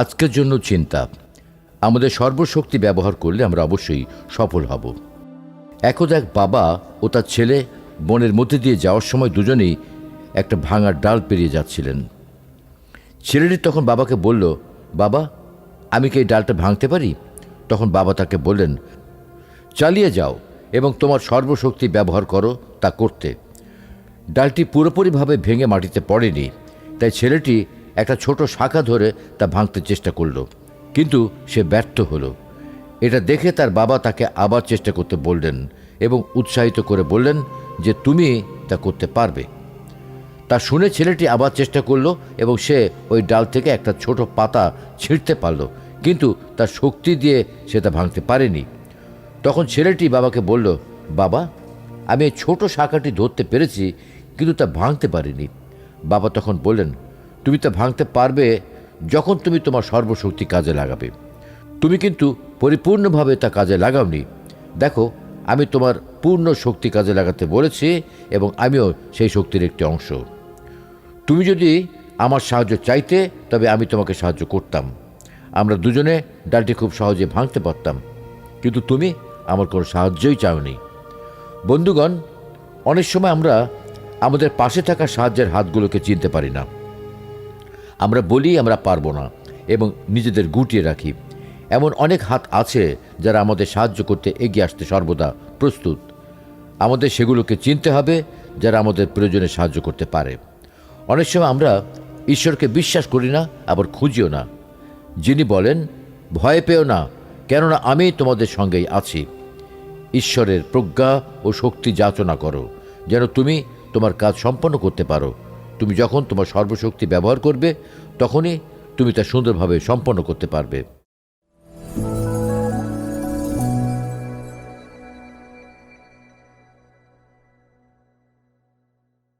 আজকের জন্য চিন্তা। আমাদের সর্বশক্তি ব্যবহার করলে আমরা অবশ্যই সফল হব। একদা এক বাবা ও তার ছেলে বনের মধ্যে দিয়ে যাওয়ার সময় দুজনেই একটা ভাঙার ডাল পেরিয়ে যাচ্ছিলেন। ছেলেটি তখন বাবাকে বলল, বাবা, আমি কি এই ডালটা ভাঙতে পারি? তখন বাবা তাকে বললেন, চালিয়ে যাও এবং তোমার সর্বশক্তি ব্যবহার করো তা করতে। ডালটি পুরোপুরিভাবে ভেঙে মাটিতে পড়েনি, তাই ছেলেটি একটা ছোট শাখা ধরে তা ভাঙতে চেষ্টা করল। কিন্তু সে ব্যর্থ হলো। এটা দেখে তার বাবা তাকে আবার চেষ্টা করতে বললেন এবং উৎসাহিত করে বললেন যে, তুমি তা করতে পারবে। তা শুনে ছেলেটি আবার চেষ্টা করল এবং সে ওই ডাল থেকে একটা ছোট পাতা ছিঁড়তে পারল। কিন্তু তার শক্তি দিয়ে সে তা ভাঙতে পারেনি। তখন ছেলেটি বাবাকে বলল, বাবা, আমি এই ছোট শাখাটি ধরতে পেরেছি, কিন্তু তা ভাঙতে পারিনি। বাবা তখন বললেন তুমি তা ভাঙতে পারবে যখন তুমি তোমার সর্বশক্তি কাজে লাগাবে। তুমি কিন্তু পরিপূর্ণভাবে তা কাজে লাগাওনি। দেখো, আমি তোমার পূর্ণ শক্তি কাজে লাগাতে বলেছি এবং আমিও সেই শক্তির একটি অংশ। তুমি যদি আমার সাহায্য চাইতে, তবে আমি তোমাকে সাহায্য করতাম। আমরা দুজনে ডালটি খুব সহজে ভাঙতে পারতাম। কিন্তু তুমি আমার কোনো সাহায্যই চাওনি। বন্ধুগণ, অনেক সময় আমরা আমাদের পাশে থাকা সাহায্যের হাতগুলোকে চিনতে পারি না। আমরা বলি আমরা পারব না এবং নিজেদের গুটিয়ে রাখি। এমন অনেক হাত আছে যারা আমাদের সাহায্য করতে এগিয়ে আসতে সর্বদা প্রস্তুত। আমাদের সেগুলোকে চিনতে হবে, যারা আমাদের প্রয়োজনে সাহায্য করতে পারে। অনেক সময় আমরা ঈশ্বরকে বিশ্বাস করি না, আবার খুঁজিও না। যিনি বলেন, ভয় পেও না, কেননা আমি তোমাদের সঙ্গেই আছি। ঈশ্বরের প্রজ্ঞা ও শক্তি যাচনা করো, যেন তুমি তোমার কাজ সম্পন্ন করতে পারো। তুমি যখন তোমার সর্বশক্তি ব্যবহার করবে তখনই তুমি তা সুন্দরভাবে সম্পন্ন করতে পারবে।